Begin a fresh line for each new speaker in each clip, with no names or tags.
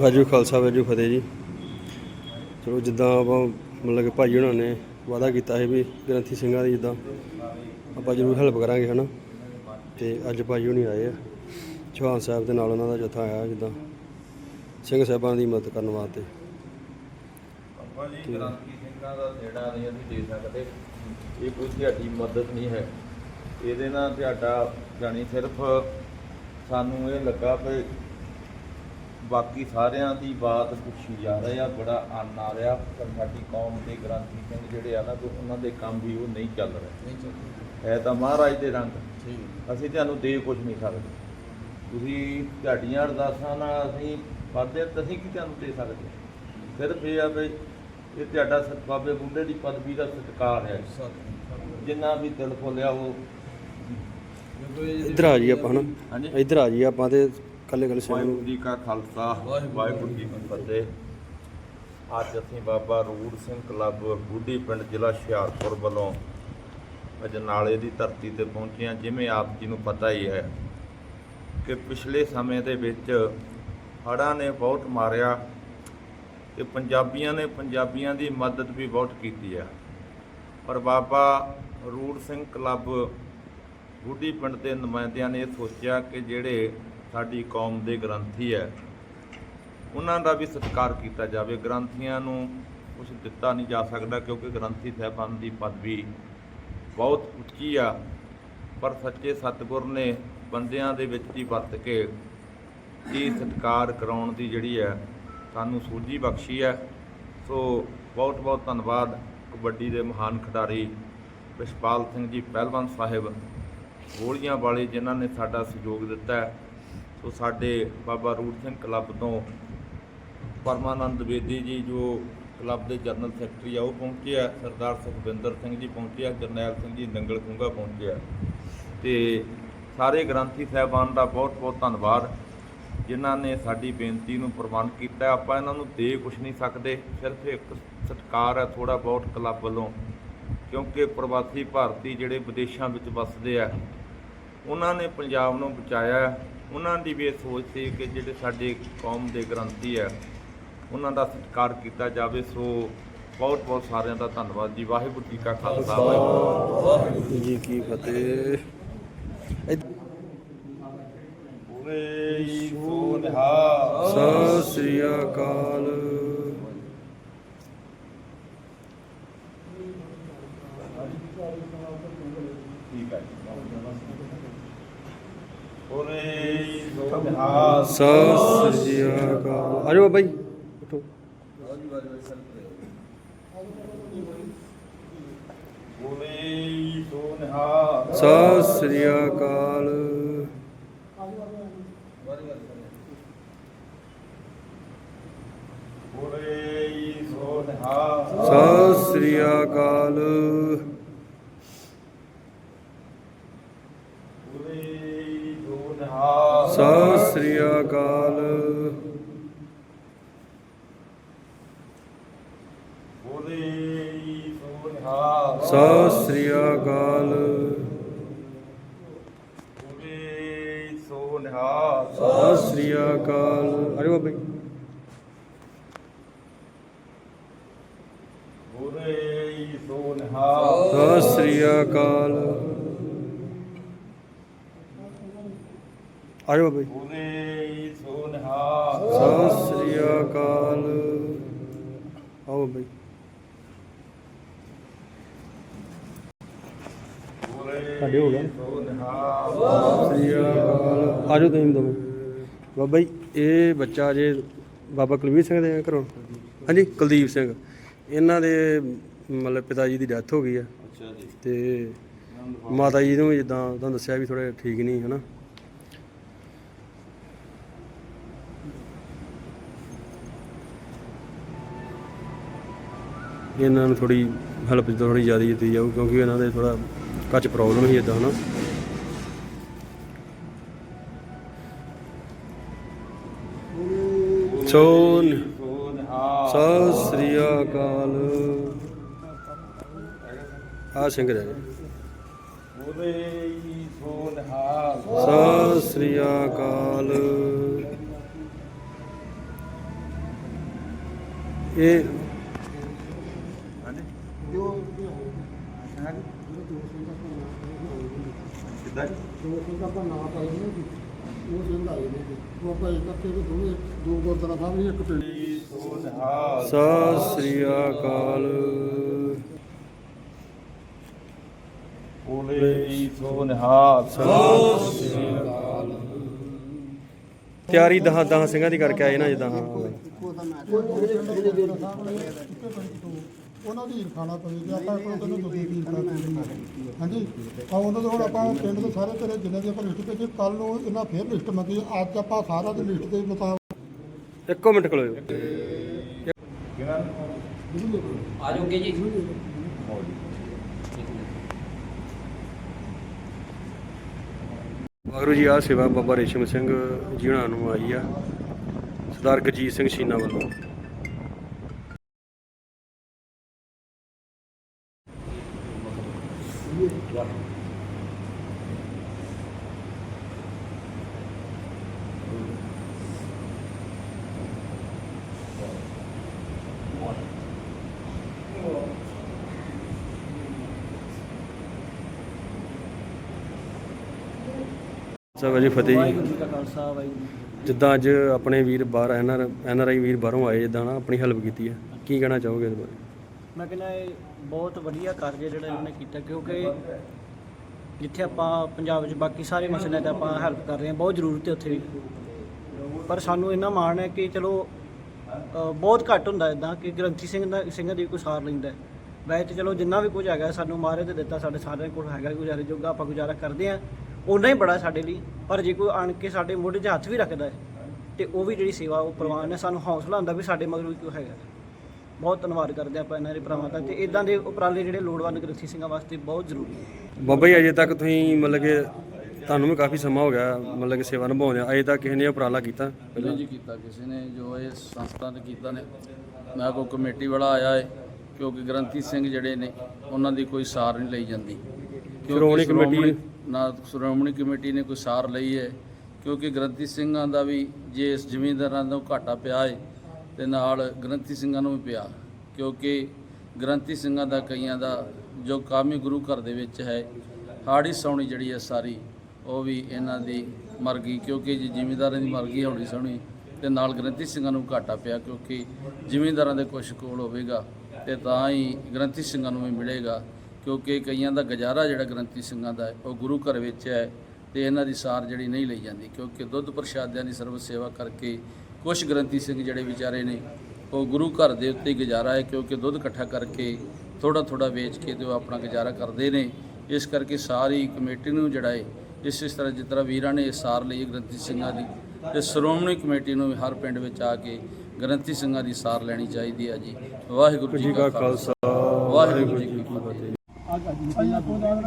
ਵਾਹਿਗੁਰੂ ਖਾਲਸਾ, ਵਾਹਿਗੁਰੂ ਫਤਿਹ ਜੀ। ਚਲੋ ਜਿੱਦਾਂ ਆਪਾਂ ਮਤਲਬ ਕਿ ਭਾਈ ਉਹਨਾਂ ਨੇ ਵਾਅਦਾ ਕੀਤਾ ਸੀ ਵੀ ਗ੍ਰੰਥੀ ਸਿੰਘਾਂ ਦੀ ਜਿੱਦਾਂ ਆਪਾਂ ਜ਼ਰੂਰ ਹੈਲਪ ਕਰਾਂਗੇ, ਹਨਾ। ਤੇ ਅੱਜ ਭਾਈ ਹੁਣੀ ਆਏ ਆ, ਚੌਹਾਨ ਸਾਹਿਬ ਦੇ ਨਾਲ ਉਹਨਾਂ ਦਾ ਜਥਾ ਆਇਆ ਜਿੱਦਾਂ ਸਿੰਘ ਸਾਹਿਬਾਂ ਦੀ ਮਦਦ ਕਰਨ ਵਾਸਤੇ।
ਆਪਾਂ ਜੀ ਗ੍ਰਾਂਤੀ ਸਿੰਘਾਂ ਦਾ ਜਿਹੜਾ ਨਹੀਂ ਅਸੀਂ ਦੇ ਸਕਦੇ। ਇਹ ਕੋਈ ਤੁਹਾਡੀ ਮਦਦ ਨਹੀਂ ਹੈ। ਇਹਦੇ ਨਾਲ ਤੁਹਾਡਾ ਜਾਣੀ ਸਿਰਫ ਸਾਨੂੰ ਇਹ ਲੱਗਾ ਵੀ ਬਾਕੀ ਸਾਰਿਆਂ ਦੀ ਬਾਤ ਪੁੱਛੀ ਜਾ ਰਹੀ ਆ ਬੜਾ ਆਨ ਆ ਰਿਹਾ। ਪਰ ਸਾਡੀ ਕੌਮ ਦੇ ਗ੍ਰਾਂਤੀ ਸਿੰਘ ਜਿਹੜੇ ਆ ਨਾ ਤੇ ਉਹਨਾਂ ਦੇ ਕੰਮ ਵੀ ਉਹ ਨਹੀਂ ਚੱਲ ਰਹੇ।
ਨਹੀਂ
ਹੈ ਤਾਂ ਮਹਾਰਾਜ ਦੇ ਰੰਗ।
ਠੀਕ
ਅਸੀਂ ਤੁਹਾਨੂੰ ਦੇ ਕੁਝ ਨਹੀਂ ਸਕਦੇ। ਤੁਸੀਂ ਤੁਹਾਡੀਆਂ ਅਰਦਾਸਾਂ ਨਾਲ ਅਸੀਂ ਵਾਧੇ ਤੁਸੀਂ ਕੀ ਤੁਹਾਨੂੰ ਦੇ ਸਕਦੇ ਸਿਰਫ ਇਹ ਆ ਵੀ ਇਹ ਤੁਹਾਡਾ ਸਤ ਬਾਬੇ ਬੁੱਢੇ ਦੀ ਪਦਵੀ ਦਾ ਸਤਿਕਾਰ ਹੈ। ਜਿੰਨਾ ਵੀ ਦਿਲ ਖੋਲਿਆ ਉਹ
ਇੱਧਰ ਆ ਜੀ ਆਪਾਂ ਹਨਾ।
ਹਾਂਜੀ।
ਇੱਧਰ ਆ ਜੀ ਆਪਾਂ ਤੇ ਕੱਲੇ ਕੱਲੇ ਸਿੰਘ
ਵਾਹਿਗੁਰੂ
ਨੂੰ।
ਜੀ ਕਾ ਖਾਲਸਾ ਵਾਹਿਗੁਰੂ ਜੀ ਕੀ ਫਤਿਹ। ਅੱਜ ਅਸੀਂ ਬਾਬਾ ਰੂੜ ਸਿੰਘ ਕਲੱਬ ਬੁੱਢੀ ਪਿੰਡ ਜ਼ਿਲ੍ਹਾ ਹੁਸ਼ਿਆਰਪੁਰ ਵੱਲੋਂ ਅਜਨਾਲੇ ਦੀ ਧਰਤੀ ਤੇ ਪਹੁੰਚੇ ਹਾਂ ਜਿਵੇਂ ਆਪ ਜੀ ਨੂੰ ਪਤਾ ਹੀ ਹੈ ਕਿ ਪਿਛਲੇ ਸਮੇਂ ਦੇ ਵਿੱਚ ਹੜ੍ਹਾਂ ਨੇ ਬਹੁਤ ਮਾਰਿਆ ਤੇ ਪੰਜਾਬੀਆਂ ਨੇ ਪੰਜਾਬੀਆਂ ਦੀ ਮਦਦ ਵੀ ਬਹੁਤ ਕੀਤੀ ਹੈ ਪਰ ਬਾਬਾ ਰੂੜ ਸਿੰਘ ਕਲੱਬ ਬੁੱਢੀ ਪਿੰਡ ਦੇ ਨੁਮਾਇੰਦਿਆਂ ਨੇ ਇਹ ਸੋਚਿਆ ਕਿ ਜਿਹੜੇ ਸਾਡੀ ਕੌਮ ਦੇ ਗ੍ਰੰਥੀ ਹੈ। ਉਹਨਾਂ ਦਾ ਵੀ ਸਤਿਕਾਰ ਕੀਤਾ ਜਾਵੇ। ਗ੍ਰੰਥੀਆਂ ਨੂੰ ਕੁਝ ਦਿੱਤਾ ਨਹੀਂ ਜਾ ਸਕਦਾ ਕਿਉਂਕਿ ਗ੍ਰੰਥੀ ਸਾਹਿਬਾਨ ਦੀ ਪਦਵੀ ਬਹੁਤ ਉੱਚੀ ਆ। ਪਰ ਸੱਚੇ ਸਤਿਗੁਰ ਨੇ ਬੰਦਿਆਂ ਦੇ ਵਿੱਚ ਹੀ ਵਰਤ ਕੇ ਇਹ ਸਤਿਕਾਰ ਕਰਾਉਣ ਦੀ ਜਿਹੜੀ ਹੈ, ਸਾਨੂੰ ਸੂਝੀ ਬਖਸ਼ੀ ਹੈ। ਸੋ ਬਹੁਤ ਬਹੁਤ ਧੰਨਵਾਦ ਕਬੱਡੀ ਦੇ ਮਹਾਨ ਖਿਡਾਰੀ ਵਿਸ਼ਪਾਲ ਸਿੰਘ ਜੀ, ਪਹਿਲਵਾਨ ਸਾਹਿਬ, ਗੋਲੀਆਂ ਵਾਲੇ ਜਿਨ੍ਹਾਂ ਨੇ ਸਾਡਾ ਸਹਿਯੋਗ ਦਿੱਤਾ ਹੈ। ਸੋ ਸਾਡੇ ਬਾਬਾ ਰੂੜ ਸਿੰਘ ਕਲੱਬ ਤੋਂ ਪਰਮਾਨੰਦ ਬੇਦੀ ਜੀ ਜੋ ਕਲੱਬ ਦੇ ਜਨਰਲ ਸੈਕਟਰੀ ਆ, ਉਹ ਪਹੁੰਚੇ ਆ। ਸਰਦਾਰ ਸੁਖਵਿੰਦਰ ਸਿੰਘ ਜੀ ਪਹੁੰਚੇ ਆ, ਜਰਨੈਲ ਸਿੰਘ ਜੀ ਨੰਗਲ ਖੁੰਗਾ ਪਹੁੰਚੇ ਆ। ਤੇ ਸਾਰੇ ਗ੍ਰੰਥੀ ਸਾਹਿਬਾਨ ਦਾ ਬਹੁਤ ਬਹੁਤ ਧੰਨਵਾਦ, ਜਿਨ੍ਹਾਂ ਨੇ ਸਾਡੀ ਬੇਨਤੀ ਨੂੰ ਪ੍ਰਵਾਨ ਕੀਤਾ। ਆਪਾਂ ਇਹਨਾਂ ਨੂੰ ਦੇ ਕੁਝ ਨਹੀਂ ਸਕਦੇ, ਸਿਰਫ ਇੱਕ ਸਤਿਕਾਰ ਹੈ ਥੋੜਾ ਬਹੁਤ ਕਲੱਬ ਵੱਲੋਂ, ਕਿਉਂਕਿ ਪ੍ਰਵਾਸੀ ਭਾਰਤੀ ਜਿਹੜੇ ਵਿਦੇਸ਼ਾਂ ਵਿੱਚ ਵੱਸਦੇ ਆ, ਉਹਨਾਂ ਨੇ ਪੰਜਾਬ ਨੂੰ ਬਚਾਇਆ। ਉਹਨਾਂ ਦੀ ਵੀ ਇਹ ਸੋਚ ਸੀ ਕਿ ਜਿਹੜੇ ਸਾਡੇ ਕੌਮ ਦੇ ਗ੍ਰੰਥੀ ਹੈ ਉਹਨਾਂ ਦਾ ਸਤਿਕਾਰ ਕੀਤਾ ਜਾਵੇ। ਸੋ ਬਹੁਤ ਬਹੁਤ ਸਾਰਿਆਂ ਦਾ ਧੰਨਵਾਦ ਜੀ। ਵਾਹਿਗੁਰੂ ਜੀ ਕਾ ਖਾਲਸਾ। ਵਾਹਿਗੁਰੂ
ਵਾਹਿਗੁਰੂ ਜੀ ਕੀ ਫਤਿਹ। ਇੱਧ-
ਪੂਰੇ ਸੋ ਨਿਹਾਲ।
ਸਤਿ ਸ੍ਰੀ ਅਕਾਲ
ਠੀਕ ਹੈ ਪੂਰੇ ਸੋ ਨਿਹਾਲ
ਸਤਿ ਸ੍ਰੀ ਅਕਾਲ। ਆ ਜਾਓ ਉਠੋ ਸਤਿ ਸ੍ਰੀ ਅਕਾਲ ਸਤਿ ਸ੍ਰੀ ਅਕਾਲ
ਪੂਰੇ ਸੋ ਨਿਹਾਲ
ਸਤਿ ਸ੍ਰੀ ਅਕਾਲ
ਪੂਰੇ ਸੋ ਨਿਹਾਲ
ਸਤਿ ਸ੍ਰੀ ਅਕਾਲ
ਪੂਰੇ ਸੋ ਨਿਹਾਲ।
ਸਤਿ ਸ੍ਰੀ ਅਕਾਲ। ਆ ਜਾਓ ਬਾਬਾ। ਜੀ
ਪੂਰੇ ਸੋ ਨਿਹਾਲ।
ਸਤਿ ਸ੍ਰੀ ਅਕਾਲ। ਆ ਜਾਓ ਬਾਬਾ। ਜੀ
ਪੂਰੇ ਸੋ ਨਿਹਾਲ।
ਸਤਿ ਸ੍ਰੀ ਅਕਾਲ। ਆਓ ਬਾਬਾ ਜੀ
ਪੂਰੇ
ਸਾਡੇ ਹੋ ਗਿਆ।
ਸੋ ਨਿਹਾਲ
ਸਤਿ ਸ੍ਰੀ ਅਕਾਲ ਆ ਜਾਓ ਤੁਸੀਂ ਦੋਵੇਂ। ਬਾਬਾ ਜੀ ਇਹ ਬੱਚਾ ਜੇ ਬਾਬਾ ਕੁਲਵੀਰ ਸਿੰਘ ਦੇ ਘਰੋਂ? ਹਾਂਜੀ ਕੁਲਦੀਪ ਸਿੰਘ। ਇਹਨਾਂ ਦੇ ਮਤਲਬ ਪਿਤਾ ਜੀ ਦੀ ਡੈਥ ਹੋ ਗਈ ਆ।
ਅੱਛਾ ਜੀ।
ਤੇ ਮਾਤਾ ਜੀ ਨੂੰ ਵੀ ਜਿੱਦਾਂ ਤੁਹਾਨੂੰ ਦੱਸਿਆ ਵੀ ਥੋੜੇ ਠੀਕ ਨਹੀਂ ਹਨਾ? ਇਹਨਾਂ ਨੂੰ ਥੋੜੀ ਹੈਲਪ ਥੋੜੀ ਜ਼ਿਆਦਾ ਦਿੱਤੀ ਜਾਊ ਕਿਉਂਕਿ ਇਹਨਾਂ ਦੇ ਥੋੜਾ ਕੱਚ ਪ੍ਰੋਬਲਮ ਸੀ ਇਦਾਂ ਹਨਾ। ਸੋ ਸਤਿ ਸ੍ਰੀ ਅਕਾਲ। ਆ ਸਿੰਘ ਰਹਿ ਗਏ
ਪੂਰੇ ਸੋ
ਸਤਿ ਸ੍ਰੀ ਅਕਾਲ। ਇਹ
ਜੋ
ਕਿੱਦਾਂ
ਦੋ ਸਿੰਘ ਆਪਾਂ ਨਾਂ ਪਾਏ ਨੇ ਜੀ ਉਹ ਸਿੰਘ ਆਏ ਨੇ ਜੀ। ਉਹ ਆਪਾਂ ਇਕੱਠੇ ਦੇ ਦੋਵੇਂ ਦੋ ਗੁਰਦੁਆਰਾ ਸਾਹਿਬ ਨੇ ਇੱਕ ਪਿੰਡ
ਸਤਿ ਸ੍ਰੀ ਅਕਾਲ।
ਬੋਲੇ ਜੀ ਸੋ ਨਿਹਾਲ
ਤਿਆਰੀ ਦਹਾਂ ਦਹਾਂ ਸਿੰਘਾਂ ਦੀ ਕਰਕੇ ਆਏ ਨਾ ਜਿੱਦਾਂ ਹਾਂ।
ਉਹਨਾਂ ਦੀ ਖਾਣਾ ਪਵੇਗਾ ਆਪਾਂ ਕੋਲ ਕਹਿੰਦੇ ਤੁਸੀਂ ਕੀ ਖਾਣਾ ਹਾਂਜੀ? ਆ ਉਹਨਾਂ ਦੇ ਹੁਣ ਆਪਾਂ ਪਿੰਡ ਦੇ ਸਾਰੇ ਘਰੇ ਜਿੰਨੇ ਦੀ ਆਪਾਂ ਲਿਸਟ ਭੇਜੀ ਕੱਲ ਨੂੰ ਇਹਨਾਂ ਫੇਰ ਲਿਸਟ ਮੰਗੀ। ਅੱਜ ਆਪਾਂ ਸਾਰਾ ਦੀ ਲਿਸਟ ਦੇ ਮੁਤਾਬਕ
ਇੱਕੋ ਮਿੰਟ ਖਲੋਇਓ।
ਆ ਜਾਓਗੇ ਜੀ।
ਵਾਹਿਗੁਰੂ ਜੀ ਆ ਸੇਵਾ ਬਾਬਾ ਰੇਸ਼ਮ ਸਿੰਘ ਜੀ ਨੂੰ ਆਈ ਆ। ਸਰਦਾਰ ਗਜੀਤ ਸਿੰਘ ਸ਼ੀਨਾ ਵੱਲੋਂ। ਸਭ ਜੀ ਫਤਿਹ ਜੀ।
ਵਾਹਿਗੁਰੂ ਜੀ ਕਾ ਖਾਲਸਾ ਵਾਹਿਗੁਰੂ ਜੀ ਕੀ ਫਤਿਹ।
ਜਿੱਦਾਂ ਅੱਜ ਆਪਣੇ ਵੀਰ ਬਾਹਰ N R N R I ਵੀਰ ਬਾਹਰੋਂ ਆਏ ਜਿੱਦਾਂ ਨਾ ਆਪਣੀ ਹੈਲਪ ਕੀਤੀ ਹੈ। ਕੀ ਕਹਿਣਾ ਚਾਹੋਗੇ ਇਸ ਬਾਰੇ?
ਮੈਂ ਕਹਿੰਦਾ ਇਹ ਬਹੁਤ ਵਧੀਆ ਕਾਰਜ ਜਿਹੜਾ ਇਹਨਾਂ ਨੇ ਕੀਤਾ ਕਿਉਂਕਿ ਜਿੱਥੇ ਆਪਾਂ ਪੰਜਾਬ ਵਿੱਚ ਬਾਕੀ ਸਾਰੇ ਮਸਲਿਆਂ ਤੇ ਆਪਾਂ ਹੈਲਪ ਕਰ ਰਹੇ ਹਾਂ ਬਹੁਤ ਜ਼ਰੂਰਤ ਹੈ ਉੱਥੇ ਵੀ। ਪਰ ਸਾਨੂੰ ਇੰਨਾ ਮਾਣ ਹੈ ਕਿ ਚਲੋ ਅ, ਬਹੁਤ ਘੱਟ ਹੁੰਦਾ ਇਦਾਂ ਕਿ ਗ੍ਰੰਥੀ ਸਿੰਘ ਦਾ ਸਿੰਘਾਂ ਦੀ ਕੋਈ ਸਾਰ ਲੈਂਦਾ ਹੈ। ਵੈਸੇ ਤੇ ਚਲੋ ਜਿੰਨਾ ਵੀ ਕੁਝ ਹੈਗਾ ਸਾਨੂੰ ਮਾਰੇ ਤੇ ਦਿੱਤਾ ਸਾਡੇ ਸਾਰਿਆਂ ਕੋਲ ਹੈਗਾ ਗੁਜ਼ਾਰੇ ਜੋਗਾ ਆਪਾਂ ਗੁਜ਼ਾਰਾ ਕਰਦੇ ਹਾਂ। ਉਨਾ ਹੀ ਬੜਾ ਸਾਡੇ ਲਈ ਪਰ ਜੇ ਕੋਈ ਆਣ ਕੇ ਸਾਡੇ ਮੋਢੇ 'ਚ ਹੱਥ ਵੀ ਰੱਖਦਾ ਹੈ ਤੇ ਉਹ ਵੀ ਜਿਹੜੀ ਸੇਵਾ ਉਹ ਪ੍ਰਵਾਨ ਹੈ ਸਾਨੂੰ ਹੌਸਲਾ ਹੁੰਦਾ ਵੀ ਸਾਡੇ ਮਗਰ ਵੀ ਕੋਈ ਹੈਗਾ। ਬਹੁਤ ਧੰਨਵਾਦ ਕਰਦੇ ਆਪਾਂ ਇਹਨਾਂ ਦੇ ਭਰਾਵਾਂ ਦਾ ਤੇ ਇਦਾਂ ਦੇ ਉਪਰਾਲੇ ਜਿਹੜੇ ਲੋੜਵੰਦ ਗ੍ਰੰਥੀ ਸਿੰਘਾਂ ਵਾਸਤੇ ਬਹੁਤ ਜ਼ਰੂਰੀ ਹੈ
ਬਾਬਾ ਜੀ ਅਜੇ ਤੱਕ ਤੁਸੀਂ ਮਤਲਬ ਕਿ ਤੁਹਾਨੂੰ ਵੀ ਕਾਫੀ ਸਮਾਂ ਹੋ ਗਿਆ ਮਤਲਬ ਕਿ ਸੇਵਾ ਨਿਭਾਉਂਦੇ ਆ। ਅਜੇ ਤੱਕ ਕਿਸੇ ਨੇ ਉਪਰਾਲਾ ਕੀਤਾ
ਨਹੀਂ ਜੀ ਕੀਤਾ ਕਿਸੇ ਨੇ। ਜੋ ਇਹ ਸੰਸਥਾ ਨੇ ਕੀਤਾ ਨੇ ਨਾ ਕੋਈ ਕਮੇਟੀ ਵਾਲਾ ਆਇਆ ਹੈ ਕਿਉਂਕਿ ਗ੍ਰੰਥੀ ਸਿੰਘ ਜਿਹੜੇ ਨੇ ਉਹਨਾਂ ਦੀ ਕੋਈ ਸਾਰ ਨਹੀਂ ਲਈ ਜਾਂਦੀ। ਕਿਉਂਕਿ
ਸ਼੍ਰੋਮਣੀ ਕਮੇਟੀ-
ਨਾ ਸ਼੍ਰੋਮਣੀ ਕਮੇਟੀ ਨੇ ਕੋਈ ਸਾਰ ਲਈ ਹੈ ਕਿਉਂਕਿ ਗ੍ਰੰਥੀ ਸਿੰਘਾਂ ਦਾ ਵੀ ਜੇ ਇਸ ਜ਼ਮੀਨਦਾਰਾਂ ਦਾ ਘਾਟਾ ਪਿਆ ਹੈ ਤੇ ਨਾਲ ਗ੍ਰੰਥੀ ਸਿੰਘਾਂ ਨੂੰ ਵੀ ਪਿਆ, ਕਿਉਂਕਿ ਗ੍ਰੰਥੀ ਸਿੰਘਾਂ ਦਾ ਕਈਆਂ ਦਾ ਜੋ ਕਾਮੀ ਗੁਰੂ ਘਰ ਦੇ ਵਿੱਚ ਹੈ ਹਾੜੀ ਸੌਣੀ ਜਿਹੜੀ ਹੈ ਸਾਰੀ, ਉਹ ਵੀ ਇਹਨਾਂ ਦੀ ਮਰ ਗਈ, ਕਿਉਂਕਿ ਜੀ ਜ਼ਿਮੀਂਦਾਰਾਂ ਦੀ ਮਰ ਗਈ ਹਾੜੀ ਸੌਣੀ, ਤੇ ਨਾਲ ਗ੍ਰੰਥੀ ਸਿੰਘਾਂ ਨੂੰ ਘਾਟਾ ਪਿਆ, ਕਿਉਂਕਿ ਜ਼ਿਮੀਂਦਾਰਾਂ ਦੇ ਕੁਛ ਕੋਲ ਹੋਵੇਗਾ, ਤੇ ਤਾਂ ਹੀ ਗ੍ਰੰਥੀ ਸਿੰਘਾਂ ਨੂੰ ਵੀ ਮਿਲੇਗਾ, ਕਿਉਂਕਿ ਕਈਆਂ ਦਾ ਗੁਜ਼ਾਰਾ ਜਿਹੜਾ ਗ੍ਰੰਥੀ ਸਿੰਘਾਂ ਦਾ ਉਹ ਗੁਰੂ ਘਰ ਵਿੱਚ ਹੈ, ਤੇ ਇਹਨਾਂ ਦੀ ਸਾਰ ਜਿਹੜੀ ਨਹੀਂ ਲਈ ਜਾਂਦੀ, ਕਿਉਂਕਿ ਦੁੱਧ ਪ੍ਰਸ਼ਾਦਿਆਂ ਦੀ ਸਰਵ ਸੇਵਾ ਕਰਕੇ ਕੁਝ ਗ੍ਰੰਥੀ ਸਿੰਘ ਜਿਹੜੇ ਵਿਚਾਰੇ ਨੇ ਉਹ ਗੁਰੂ ਘਰ ਦੇ ਉੱਤੇ ਗੁਜ਼ਾਰਾ ਹੈ ਕਿਉਂਕਿ ਦੁੱਧ ਇਕੱਠਾ ਕਰਕੇ ਥੋੜਾ ਥੋੜਾ ਵੇਚ ਕੇ ਤੇ ਉਹ ਆਪਣਾ ਗੁਜ਼ਾਰਾ ਕਰਦੇ ਨੇ। ਇਸ ਕਰਕੇ ਸਾਰੀ ਕਮੇਟੀ ਨੂੰ ਜਿਹੜਾ ਹੈ ਇਸ ਇਸ ਤਰ੍ਹਾਂ ਜਿਸ ਤਰ੍ਹਾਂ ਵੀਰਾਂ ਨੇ ਇਹ ਸਾਰ ਲਈ ਗ੍ਰੰਥੀ ਸਿੰਘਾਂ ਦੀ ਤੇ ਸ਼੍ਰੋਮਣੀ ਕਮੇਟੀ ਨੂੰ ਵੀ ਹਰ ਪਿੰਡ ਵਿੱਚ ਆ ਕੇ ਗ੍ਰੰਥੀ ਸਿੰਘਾਂ ਦੀ ਸਾਰ ਲੈਣੀ ਚਾਹੀਦੀ ਹੈ ਜੀ। ਵਾਹਿਗੁਰੂ
ਜੀ ਕਾ ਖਾਲਸਾ।
ਵਾਹਿਗੁਰੂ ਜੀ ਕੀ ਫਤਿਹ।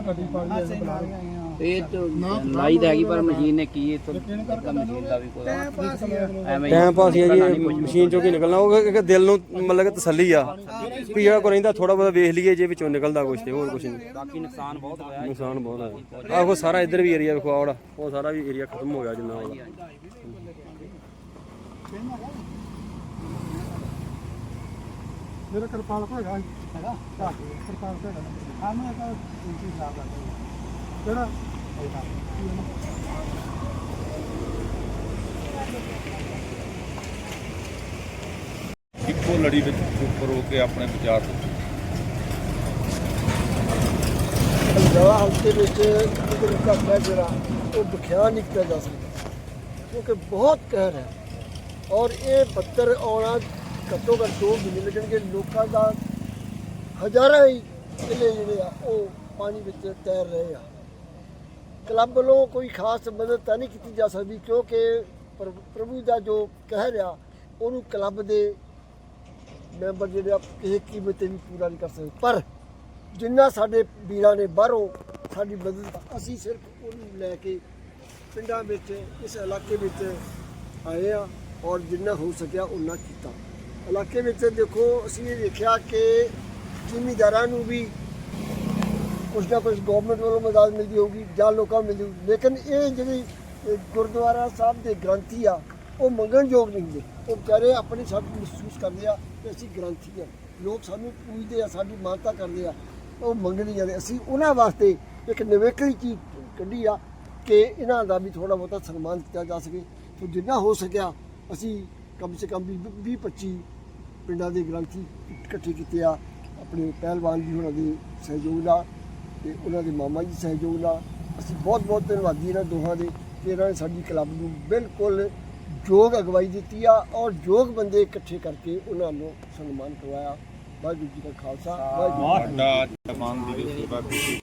ਗੱਡੀ
ਇਹ ਤਾਂ ਲਾਈ ਤਾਂ ਹੈਗੀ ਪਰ ਮਸ਼ੀਨ ਨੇ ਕੀ ਤੋਂ ਮਸ਼ੀਨ ਦਾ ਵੀ ਕੋਈ ਐਵੇਂ ਹੀ
ਟਾਈਮ ਪਾਸ ਹੀ ਆ ਜੀ ਮਸ਼ੀਨ ਚੋਂ ਕੀ ਨਿਕਲਣਾ। ਉਹ ਕਿ- ਕਿ ਦਿਲ ਨੂੰ ਮਤਲਬ ਕਿ ਤਸੱਲੀ ਆ। ਵੀ ਜਿਹੜਾ ਕੋ ਰਹਿੰਦਾ ਥੋੜਾ ਬਹੁਤਾ ਵੇਖ ਲਈਏ ਜੇ ਵਿੱਚੋਂ ਨਿਕਲਦਾ ਕੁਝ ਤੇ ਹੋਰ ਕੁਝ ਨਹੀਂ।
ਬਾਕੀ ਨੁਕਸਾਨ ਬਹੁਤ ਹੋਇਆ
ਨੁਕਸਾਨ ਬਹੁਤ ਹੈ ਆਹੋ ਸਾਰਾ ਇੱਧਰ ਵੀ ਏਰੀਆ ਵਿਖਵਾ ਵਾਲਾ। ਉਹ ਸਾਰਾ ਵੀ ਏਰੀਆ ਖਤਮ ਹੋ ਗਿਆ ਜਿੰਨਾ ਵਾਲਾ
ਮੇਰਾ ਕਿਰਪਾਲ ਕੋ ਹੈਗਾ ਹੈਗਾ? ਕਿਰਪਾਲ ਹੈਗਾ। ਹਾਂ ਮੈਂ ਤਾਂ ਇੰਟੀ ਖਰਾਬ ਕਰਦਾ ਕਿਹੜਾ
ਇੱਕੋ ਲੜੀ ਵਿੱਚ ਉੱਪਰ ਹੋ ਕੇ ਆਪਣੇ ਵਿਚਾਰ ਦਿੱਤੇ
ਪੰਜਾਬ ਹਲਕੇ ਵਿੱਚ ਜਿਹੜਾ ਘੱਟ ਹੈ ਜਿਹੜਾ ਉਹ ਬਖਿਆ ਨਹੀਂ ਕੀਤਾ ਜਾ ਸਕਦਾ, ਕਿਉਂਕਿ ਬਹੁਤ ਕਹਿਰ ਹੈ। ਔਰ ਇਹ ਬੱਤਰ ਆਉਣਾ ਘੱਟੋ ਘੱਟ ਦੋ ਮਹੀਨੇ ਲੱਗਣਗੇ। ਲੋਕਾਂ ਦਾ ਹਜ਼ਾਰਾਂ ਹੀ ਕਿਲੇ ਜਿਹੜੇ ਆ, ਉਹ ਪਾਣੀ ਵਿੱਚ ਤੈਰ ਰਹੇ ਆ। ਕਲੱਬ ਵੱਲੋਂ ਕੋਈ ਖਾਸ ਮਦਦ ਤਾਂ ਨਹੀਂ ਕੀਤੀ ਜਾ ਸਕਦੀ, ਕਿਉਂਕਿ ਪ੍ਰ- ਪ੍ਰਭੂ ਦਾ ਜੋ ਕਹਿ ਰਿਹਾ, ਉਹਨੂੰ ਕਲੱਬ ਦੇ ਮੈਂਬਰ ਜਿਹੜੇ ਆ, ਕਿਸੇ ਕੀਮਤ ਤੇ ਵੀ ਪੂਰਾ ਨਹੀਂ ਕਰ ਸਕਦੇ। ਪਰ ਜਿੰਨਾ ਸਾਡੇ ਵੀਰਾਂ ਨੇ ਬਾਹਰੋਂ ਸਾਡੀ ਮਦਦ ਅਸੀਂ ਸਿਰਫ ਉਹਨੂੰ ਲੈ ਕੇ ਪਿੰਡਾਂ ਵਿੱਚ, ਇਸ ਇਲਾਕੇ ਵਿੱਚ ਆਏ ਆ ਔਰ ਜਿੰਨਾ ਹੋ ਸਕਿਆ ਉਹਨਾਂ ਕੀਤਾ। ਇਲਾਕੇ ਵਿੱਚ ਦੇਖੋ, ਅਸੀਂ ਇਹ ਦੇਖਿਆ ਕਿ ਜ਼ਿਮੀਦਾਰਾਂ ਨੂੰ ਵੀ ਕੁਛ ਨਾ ਕੁਛ ਗਵਰਨਮੈਂਟ ਵੱਲੋਂ ਮਦਦ ਮਿਲਦੀ ਹੋਊਗੀ, ਜਾਂ ਲੋਕਾਂ ਨੂੰ ਮਿਲਦੀ ਹੋਊਗੀ। ਲੇਕਿਨ ਇਹ ਜਿਹੜੀ ਗੁਰਦੁਆਰਾ ਸਾਹਿਬ ਦੇ ਗ੍ਰੰਥੀ ਆ, ਉਹ ਮੰਗਣ ਯੋਗ ਨਹੀਂ ਹੁੰਦੇ। ਉਹ ਵਿਚਾਰੇ ਆਪਣੀ ਸਭ ਮਹਿਸੂਸ ਕਰਦੇ ਆ ਕਿ ਅਸੀਂ ਗ੍ਰੰਥੀ ਆ। ਲੋਕ ਸਾਨੂੰ ਪੂਜਦੇ ਆ, ਸਾਡੀ ਮਾਨਤਾ ਕਰਦੇ ਆ। ਉਹ ਮੰਗ ਨਹੀਂ ਜਾਂਦੇ। ਅਸੀਂ ਉਹਨਾਂ ਵਾਸਤੇ ਇੱਕ ਨਿਵੇਕਲੀ ਚੀਜ਼ ਕੱਢੀ ਆ ਕਿ ਇਹਨਾਂ ਦਾ ਵੀ ਥੋੜਾ ਬਹੁਤਾ ਸਨਮਾਨ ਕੀਤਾ ਜਾ ਸਕੇ। ਸੋ ਜਿੰਨਾ ਹੋ ਸਕਿਆ, ਅਸੀਂ ਕਮ ਸੇ ਕਮ ਵੀ 20 25 ਪਿੰਡਾਂ ਦੇ ਗ੍ਰੰਥੀ ਇਕੱਠੇ ਕੀਤੇ ਆ। ਆਪਣੇ ਪਹਿਲਵਾਨ ਜੀ ਉਹਨਾਂ ਦੇ ਸਹਿਯੋਗ ਨਾਲ ਤੇ ਉਹਨਾਂ ਦੇ ਮਾਮਾ ਜੀ ਸਹਿਯੋਗ ਨਾਲ ਅਸੀਂ ਬਹੁਤ ਬਹੁਤ ਧੰਨਵਾਦੀ ਇਹਨਾਂ ਦੋਹਾਂ ਦੇ ਕਿ ਇਹਨਾਂ ਨੇ ਸਾਡੀ ਕਲੱਬ ਨੂੰ ਬਿਲਕੁਲ ਯੋਗ ਅਗਵਾਈ ਦਿੱਤੀ ਆ ਔਰ ਯੋਗ ਬੰਦੇ ਇਕੱਠੇ ਕਰਕੇ ਉਹਨਾਂ ਨੂੰ ਸਨਮਾਨ ਕਰਵਾਇਆ ਵਾਹਿਗੁਰੂ ਜੀ ਦਾ ਖਾਲਸਾ, ਵਾਹਿਗੁਰੂ ਜੀ ਕੀ ਫਤਿਹ।